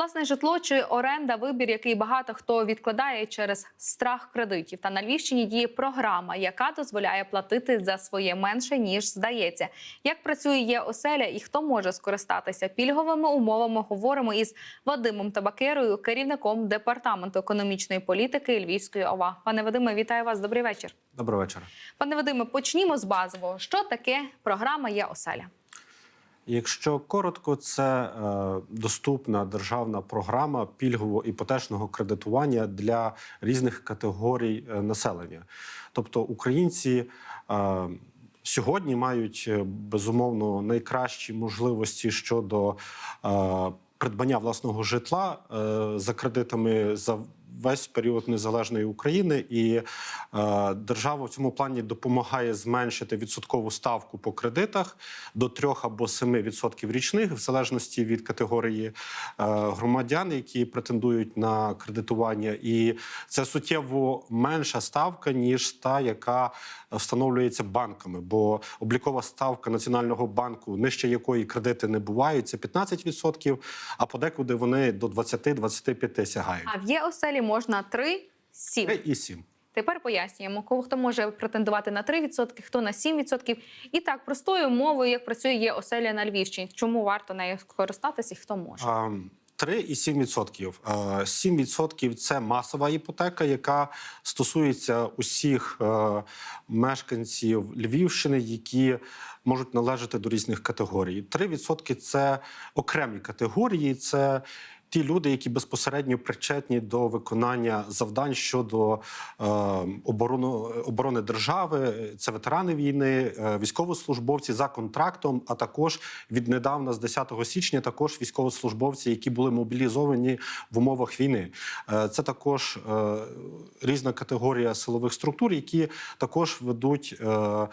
Власне житло чи оренда вибір, який багато хто відкладає через страх кредитів. Та на Львівщині діє програма, яка дозволяє платити за своє менше ніж здається. Як працює є оселя і хто може скористатися пільговими умовами? Говоримо із Вадимом Табакерою, керівником департаменту економічної політики Львівської ОВА. Пане Вадиме, вітаю вас. Добрий вечір. Доброго вечора. Пане Вадиме, почнімо з базового. Що таке програма є оселя? Якщо коротко, це е, доступна державна програма пільгового іпотечного кредитування для різних категорій е, населення. Тобто українці е, сьогодні мають безумовно найкращі можливості щодо придбання власного житла за кредитами за весь період незалежної України, і е, держава в цьому плані допомагає зменшити відсоткову ставку по кредитах до 3 або 7 відсотків річних, в залежності від категорії е, громадян, які претендують на кредитування, і це суттєво менша ставка ніж та, яка встановлюється банками. Бо облікова ставка національного банку, нижче якої кредити не бувають, це 15%, а подекуди вони до 20-25 сягають. А в є оселі можна 3, 7. Три і 7. Тепер пояснюємо, кого хто може претендувати на 3%, хто на 7%. І так, простою мовою, як працює є оселя на Львівщині. Чому варто нею скористатися і хто може? А, 3,7%. А, 7% – це масова іпотека, яка стосується усіх е, мешканців Львівщини, які можуть належати до різних категорій. 3% – це окремі категорії. Це Ті люди, які безпосередньо причетні до виконання завдань щодо е, оборони, оборони держави, це ветерани війни, е, військовослужбовці за контрактом, а також віднедавна з 10 січня також військовослужбовці, які були мобілізовані в умовах війни. Е, це також е, різна категорія силових структур, які також ведуть е, е,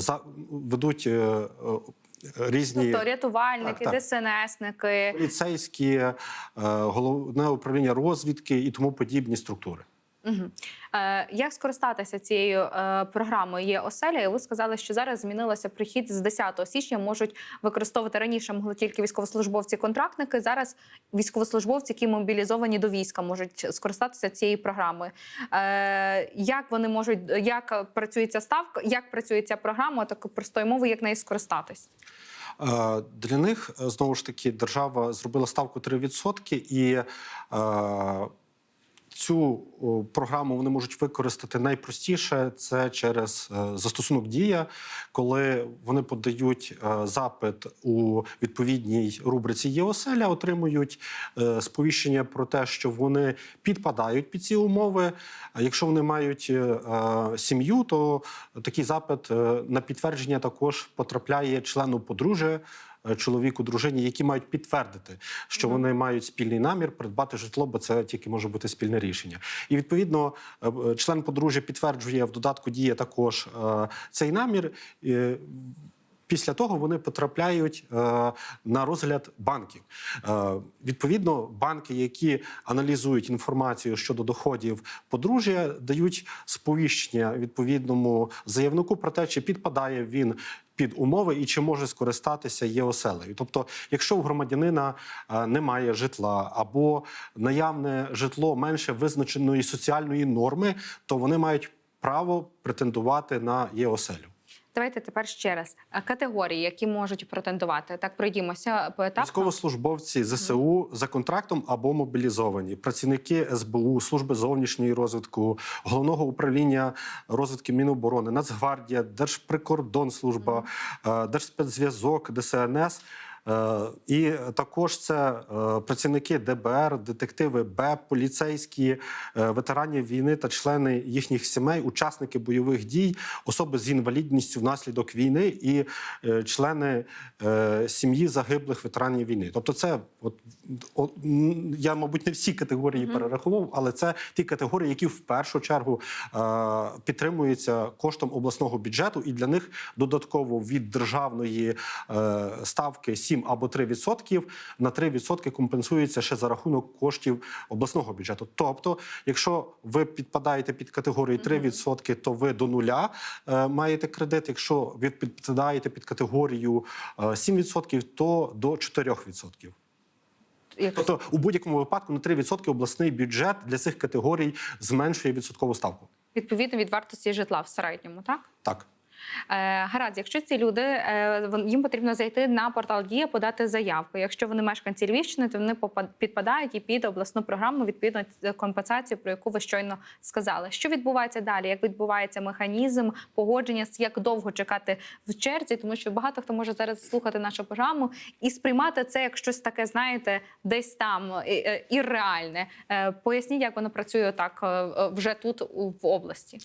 за ведуть. Е, Різні Тобто рятувальники, Так, так. ДСНСники. поліцейські, е, головне управління розвідки і тому подібні структури. Угу. Е, як скористатися цією е, програмою є оселя? І ви сказали, що зараз змінилося прихід з 10 січня. Можуть використовувати раніше могли тільки військовослужбовці-контрактники. Зараз військовослужбовці, які мобілізовані до війська, можуть скористатися цією програмою. Е, як вони можуть, як працює ця ставка, як працює ця програма? Так простою мовою, як нею скористатись? Е, Для них е, знову ж таки держава зробила ставку 3% і е, цю програму вони можуть використати найпростіше це через е, застосунок дія, коли вони подають е, запит у відповідній рубриці ЄОСЕЛЯ, отримують е, сповіщення про те, що вони підпадають під ці умови. А якщо вони мають сім'ю, то такий запит на підтвердження також потрапляє члену подружжя чоловіку, дружині, які мають підтвердити, що вони мають спільний намір придбати житло, бо це тільки може бути спільне рішення. І відповідно е, е, член подружжя підтверджує в додатку діє також е, цей намір. Е, Після того вони потрапляють е, на розгляд банків. Е, відповідно, банки, які аналізують інформацію щодо доходів подружжя, дають сповіщення відповідному заявнику про те, чи підпадає він під умови і чи може скористатися є оселею. Тобто, якщо у громадянина е, немає житла або наявне житло менше визначеної соціальної норми, то вони мають право претендувати на ЄОСЕЛю. Давайте тепер ще раз Е, категорії, які можуть претендувати. Так пройдімося поетапно. Військовослужбовці ЗСУ за контрактом або мобілізовані, працівники СБУ, служби зовнішньої розвитку, головного управління розвитки Міноборони, Нацгвардія, Держприкордонслужба, е, Держспецзв'язок, ДСНС. Е, І також це е, працівники ДБР, детективи БЕП, поліцейські, е, ветеранів війни та члени їхніх сімей, учасники бойових дій, особи з інвалідністю внаслідок війни і члени сім'ї загиблих ветеранів війни. Тобто, це от, от, я, мабуть, не всі категорії Мгм. перерахував, але це ті категорії, які в першу чергу підтримуються коштом обласного бюджету, і для них додатково від державної ставки 7 або 3 відсотків на 3 відсотки компенсується ще за рахунок коштів обласного бюджету. Тобто, якщо ви підпадаєте під категорію 3 відсотки, то ви до нуля е, маєте кредит. Якщо ви підпадаєте під категорію е, 7 відсотків, то до 4 відсотків. як Тобто, у будь-якому випадку на 3% обласний бюджет для цих категорій зменшує відсоткову ставку. відповідно від вартості житла в середньому, так? Так. Е, гаразд, якщо ці люди е, їм потрібно зайти на портал Дія, подати заявку. Якщо вони мешканці Львівщини, то вони підпадають і під обласну програму відповідно компенсацію, про яку ви щойно сказали. Що відбувається далі? Як відбувається механізм погодження? Як довго чекати в черзі? Тому що багато хто може зараз слухати нашу програму і сприймати це як щось таке, знаєте, десь там е, е, ірреальне. Е, Поясніть, як воно працює так е, е, вже тут в області.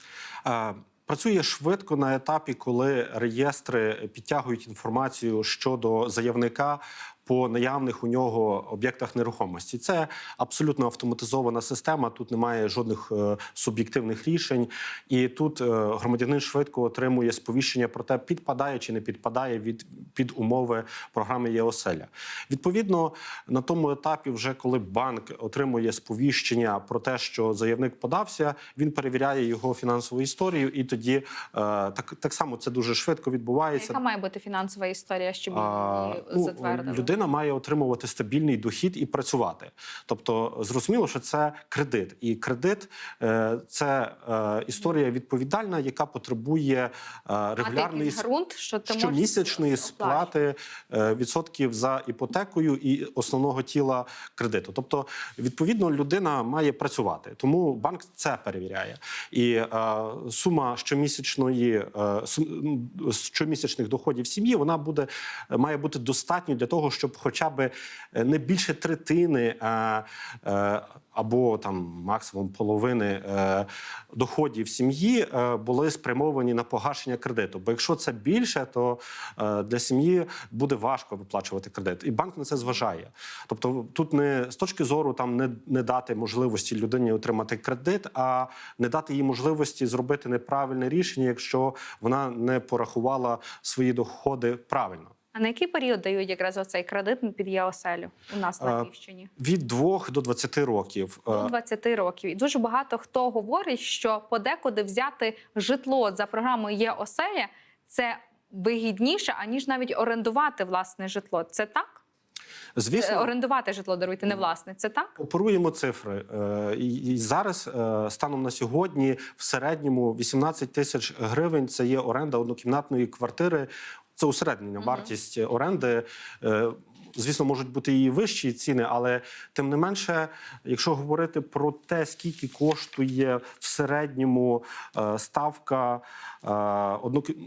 Е, Працює швидко на етапі, коли реєстри підтягують інформацію щодо заявника по наявних у нього об'єктах нерухомості. Це абсолютно автоматизована система. Тут немає жодних е, суб'єктивних рішень, і тут е, громадянин швидко отримує сповіщення про те, підпадає чи не підпадає від під умови програми ЄОСЕЛЯ. Відповідно, на тому етапі, вже коли банк отримує сповіщення про те, що заявник подався, він перевіряє його фінансову історію, і тоді е, так, так само це дуже швидко відбувається. Яка має бути фінансова історія, щоб А, її ну, затвердили? Людина має отримувати стабільний дохід і працювати. Тобто, зрозуміло, що це кредит, і кредит е, це е, історія відповідальна, яка потребує е, регулярної щомісячної сплати відсотків за іпотекою і основного тіла кредиту. Тобто, відповідно, людина має працювати, тому банк це перевіряє. І сума щомісячної щомісячних доходів сім'ї вона буде має бути достатньою для того, щоб хоча б е, не більше третини. е, е, або там максимум половини доходів сім'ї були спрямовані на погашення кредиту. Бо якщо це більше, то для сім'ї буде важко виплачувати кредит, і банк на це зважає. Тобто, тут не з точки зору там не, не дати можливості людині отримати кредит, а не дати їй можливості зробити неправильне рішення, якщо вона не порахувала свої доходи правильно. А на який період дають якраз оцей кредит під ЄОСЕЛю у нас на А, Львівщині? Від 2 до 20 років. До Е, 20 років. І дуже багато хто говорить, що подекуди взяти житло за програмою ЄОСЕЛя це вигідніше, аніж навіть орендувати власне житло. Це так? Е, Звісно, Орендувати житло даруйте, не власне. Це так? Оперуємо цифри. Е, І і зараз, е, станом на сьогодні, в середньому 18 тисяч гривень це є оренда однокімнатної квартири. Це усереднення вартість оренди. Е, Звісно, можуть бути і вищі ціни, але тим не менше, якщо говорити про те, скільки коштує в середньому е, ставка е,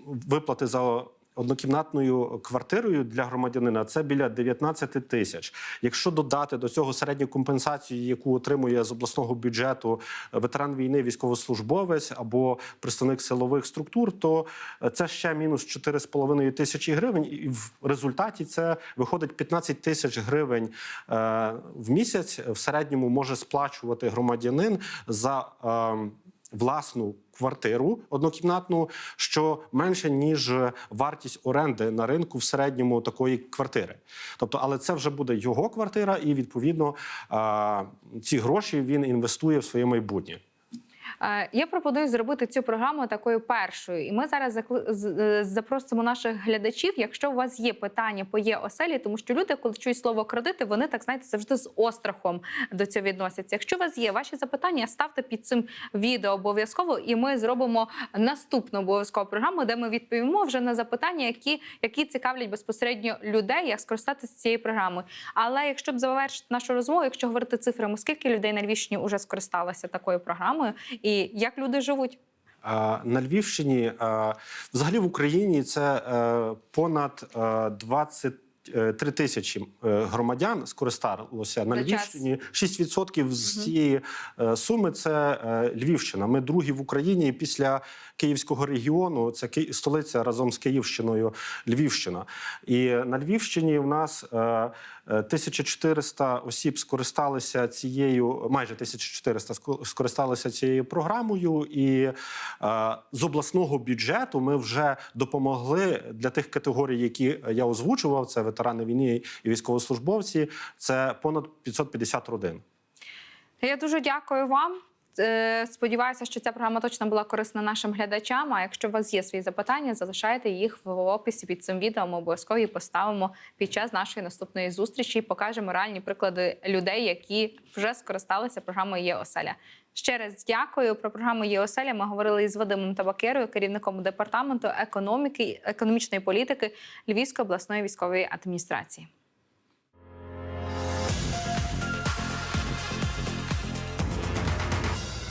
виплати за однокімнатною квартирою для громадянина це біля 19 тисяч. Якщо додати до цього середню компенсацію, яку отримує з обласного бюджету ветеран війни, військовослужбовець або представник силових структур, то це ще мінус 4,5 тисячі гривень. І в результаті це виходить 15 тисяч гривень е, в місяць. В середньому може сплачувати громадянин за. Е, власну квартиру однокімнатну, що менше ніж вартість оренди на ринку в середньому такої квартири. Тобто, але це вже буде його квартира, і відповідно ці гроші він інвестує в своє майбутнє. Е, Я пропоную зробити цю програму такою першою. І ми зараз закли- е, запросимо наших глядачів, якщо у вас є питання по ЄОСЕЛі, тому що люди, коли чують слово кредити, вони так знаєте завжди з острахом до цього відносяться. Якщо у вас є ваші запитання, ставте під цим відео обов'язково, і ми зробимо наступну обов'язкову програму, де ми відповімо вже на запитання, які, які цікавлять безпосередньо людей, як скористатися цією програмою. Але якщо б завершити нашу розмову, якщо говорити цифрами, скільки людей на Львівщині вже скористалося такою програмою, і як люди живуть. На Львівщині, взагалі в Україні, це е, понад е, 20 Е, 3 тисячі е, громадян скористалося на Львівщині. 6% з цієї е, суми це Львівщина. Ми другі в Україні після Київського регіону. Це столиця разом з Київщиною, Львівщина. І на Львівщині в нас 1400 осіб скористалися цією, майже 1400 скористалися цією програмою. І з обласного бюджету ми вже допомогли для тих категорій, які я озвучував. Це ветерани, війни і військовослужбовці. Це понад 550 родин. Я дуже дякую вам. Е, Сподіваюся, що ця програма точно була корисна нашим глядачам. А якщо у вас є свої запитання, залишайте їх в описі під цим відео. Ми обов'язково їх поставимо під час нашої наступної зустрічі і покажемо реальні приклади людей, які вже скористалися програмою «Є оселя». Ще раз дякую. Про програму «Є оселя» ми говорили із Вадимом Табакерою, керівником департаменту економіки економічної політики Львівської обласної військової адміністрації.